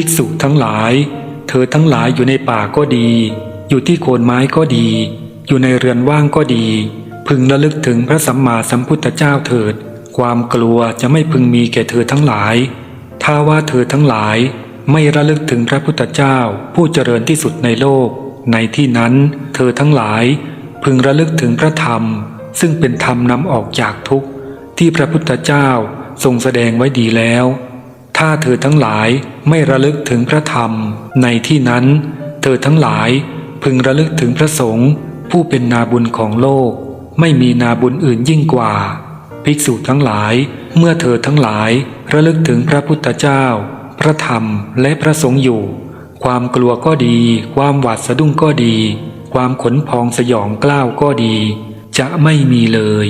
ภิกษุทั้งหลาย เธอทั้งหลายอยู่ในป่าก็ดี อยู่ที่โคนไม้ก็ดี อยู่ในเรือนว่างก็ดี พึงระลึกถึงพระสัมมาสัมพุทธเจ้าเถิด ความกลัวจะไม่พึงมีแก่เธอทั้งหลาย ถ้าว่าเธอทั้งหลายไม่ระลึกถึงพระพุทธเจ้า ผู้เจริญที่สุดในโลก ในที่นั้น เธอทั้งหลาย พึงระลึกถึงพระธรรม ซึ่งเป็นธรรมนำออกจากทุกข์ ที่พระพุทธเจ้าทรงแสดงไว้ดีแล้ว ถ้าเธอทั้งหลายไม่ระลึกถึงพระธรรม ในที่นั้น เธอทั้งหลายพึงระลึกถึงพระสงฆ์ผู้เป็นนาบุญของโลก ไม่มีนาบุญอื่นยิ่งกว่า ภิกษุทั้งหลายเมื่อเธอทั้งหลายระลึกถึงพระพุทธเจ้า พระธรรมและพระสงฆ์อยู่ ความกลัวก็ดี ความหวาดสะดุ้งก็ดี ความขนพองสยองกล้าวก็ดี จะไม่มีเลย